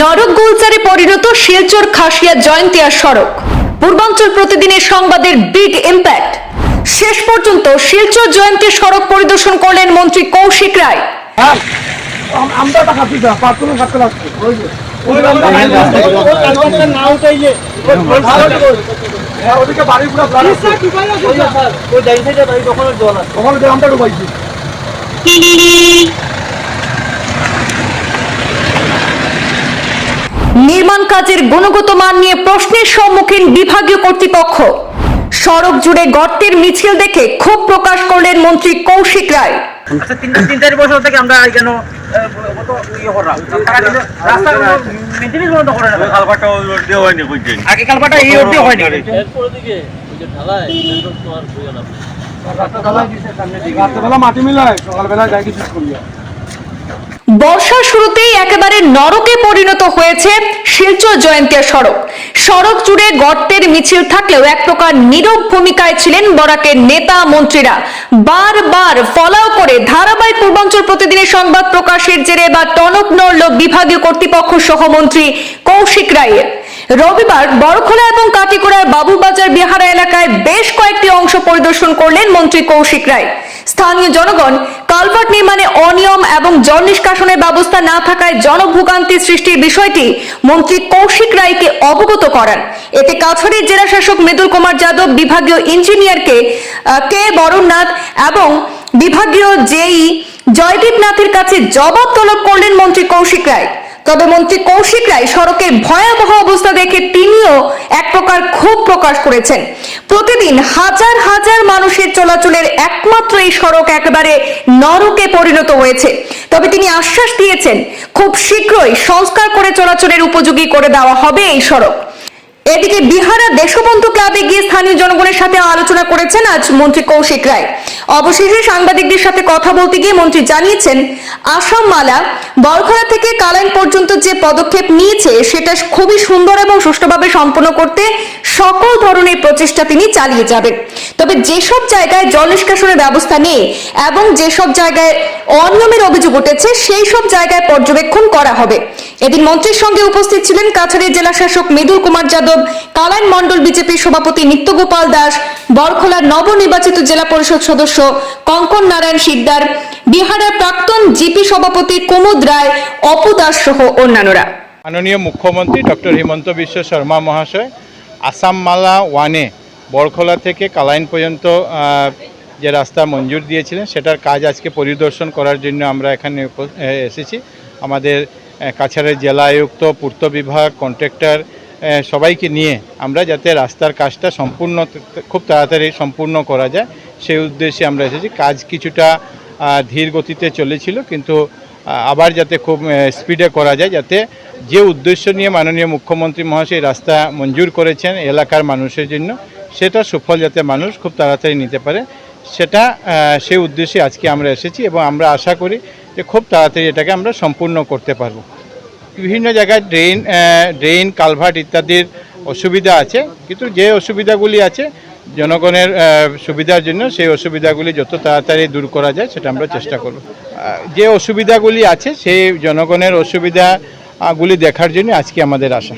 নরক গোলচারে পরিণত শিলচর খাসিয়া জয়ন্তিয়া সড়ক। পূর্বাঞ্চল প্রতিদিনের সংবাদের বিগ ইম্প্যাক্ট। শেষ পর্যন্ত শিলচর জয়ন্তী সড়ক পরিদর্শন করলেন মন্ত্রী কৌশিক রায়। আমরা নির্মাণ কাজের গুণগত মান নিয়ে প্রশ্নের সম্মুখীন বিভাগীয় কর্তৃপক্ষ। সড়ক জুড়ে গর্তের মিছিল দেখে ক্ষোভ প্রকাশ করলেন মন্ত্রী কৌশিক রায়। আচ্ছা তিন তিন চার বছর থেকে আমরা এখানে কত ইয়ে আগে কালপাটা এই হয়নি। রাত্রেবেলা মাটি মিলায় সকালবেলা যাই কিছু করিয়া বর্ষার শুরুতেই একেবারে নরকে পরিণত হয়েছে শিলচর জয়ন্তিয়া সড়ক। সড়ক জুড়ে গর্তের মিছিল থাকলেও এক প্রকার নীরব ভূমিকায় ছিলেন বরাকের নেতা মন্ত্রীরা। বারবার ফলাও করে ধারাবাহিক পূর্বাঞ্চল প্রতিদিনের সংবাদ প্রকাশের জেরে বা টনক নড়ল বিভাগীয় কর্তৃপক্ষ সহমন্ত্রী কৌশিক রায়ের। রবিবার বড়খোলা এবং কাটিগড়ার বাবুবাজার বিহারা এলাকায় বেশ কয়েকটি অংশ পরিদর্শন করলেন মন্ত্রী কৌশিক রায়। স্থানীয় জনগণ কালভার্ট নির্মাণে অনিয়ম এবং জল নিষ্কাশনের ব্যবস্থা না থাকায় জনভোগান্তি সৃষ্টির বিষয়টি মন্ত্রী কৌশিক রায়কে অবগত করান। এতে কাছাড়ের জেলা শাসক মৃদুল কুমার যাদব, বিভাগীয় ইঞ্জিনিয়ারকে কে বরণনাথ এবং বিভাগীয় জেই জয়দীপ নাথের কাছে জবাব তলব করলেন মন্ত্রী কৌশিক রায়। তবে মন্ত্রী কৌশিক রায় সড়কের ভয়াবহ অবস্থা দেখে তিনিও এক প্রকার ক্ষোভ প্রকাশ করেছেন। প্রতিদিন হাজার হাজার মানুষের চলাচলের একমাত্র এই সড়ক একেবারে নরকে পরিণত হয়েছে। তবে তিনি আশ্বাস দিয়েছেন, খুব শীঘ্রই সংস্কার করে চলাচলের উপযোগী করে দেওয়া হবে এই সড়ক। এদিকে বিহারা দেশবন্ধু ক্লাবে গিয়ে স্থানীয় জনগণের সাথে আলোচনা করেছেন আজ মন্ত্রী কৌশিক রায়। অবশেষে সাংবাদিকদের সাথে কথা বলতে গিয়ে মন্ত্রী জানিয়েছেন, আসাম মালা বলখরা থেকে কালাইন পর্যন্ত যে পদক্ষেপ নিয়েছে, সেটা খুবই সুন্দর এবং সুষ্ঠুভাবে সম্পন্ন করতে সকল ধরনের প্রচেষ্টা তিনি চালিয়ে যাবেন। তবে যেসব জায়গায় জল নিষ্কাশনের ব্যবস্থা নেই এবং যেসব জায়গায় অনিয়মের অভিযোগ উঠেছে সেই সব জায়গায় পর্যবেক্ষণ করা হবে। এদিন মন্ত্রীর সঙ্গে উপস্থিত ছিলেন কাছাড়ের জেলা শাসক মৃদুল কুমার যাদব, কালাইন মণ্ডল বিজেপির সভাপতি নিত্যগোপাল দাস, বরখলার নবনির্বাচিত জেলা পরিষদ সদস্য কঙ্কন নারায়ণ শিকদার, বিহারের প্রাক্তন জিপি সভাপতি কুমুদ রায়, অপু দাস সহ অন্যান্যরা। মাননীয় মুখ্যমন্ত্রী ডক্টর হিমন্ত বিশ্ব শর্মা মহাশয়, আসাম মালা ওয়ানে, বরখোলা থেকে কালাইন পর্যন্ত যে রাস্তা মঞ্জুর দিয়েছিলেন, সেটার কাজ আজকে পরিদর্শন করার জন্য আমরা এখানে এসেছি। আমাদের কাছাড়ের জেলা আয়ুক্ত, পূর্ত বিভাগ, কন্ট্রাক্টর সবাইকে নিয়ে আমরা যাতে রাস্তার কাজটা সম্পূর্ণ খুব তাড়াতাড়ি সম্পূর্ণ করা যায়। সেই উদ্দেশ্যে আমরা এসেছি। কাজ কিছুটা ধীর গতিতে চলেছিল, কিন্তু আবার যাতে খুব স্পিডে করা যায়, যাতে যে উদ্দেশ্য নিয়ে মাননীয় মুখ্যমন্ত্রী মহাশয় রাস্তা মঞ্জুর করেছেন এলাকার মানুষের জন্য, সেটা সুফল যাতে মানুষ খুব তাড়াতাড়ি নিতে পারে, সেটা সেই উদ্দেশ্যে আজকে আমরা এসেছি এবং আমরা আশা করি যে খুব তাড়াতাড়ি এটাকে আমরা সম্পূর্ণ করতে পারব। বিভিন্ন জায়গায় ড্রেন ড্রেন, কালভার্ট ইত্যাদির অসুবিধা আছে, কিন্তু যে অসুবিধাগুলি আছে, জনগণের সুবিধার জন্য সেই অসুবিধাগুলি যত তাড়াতাড়ি দূর করা যায় সেটা আমরা চেষ্টা করব। যে অসুবিধাগুলি আছে, সেই জনগণের অসুবিধাগুলি দেখার জন্য আজকে আমাদের আশা।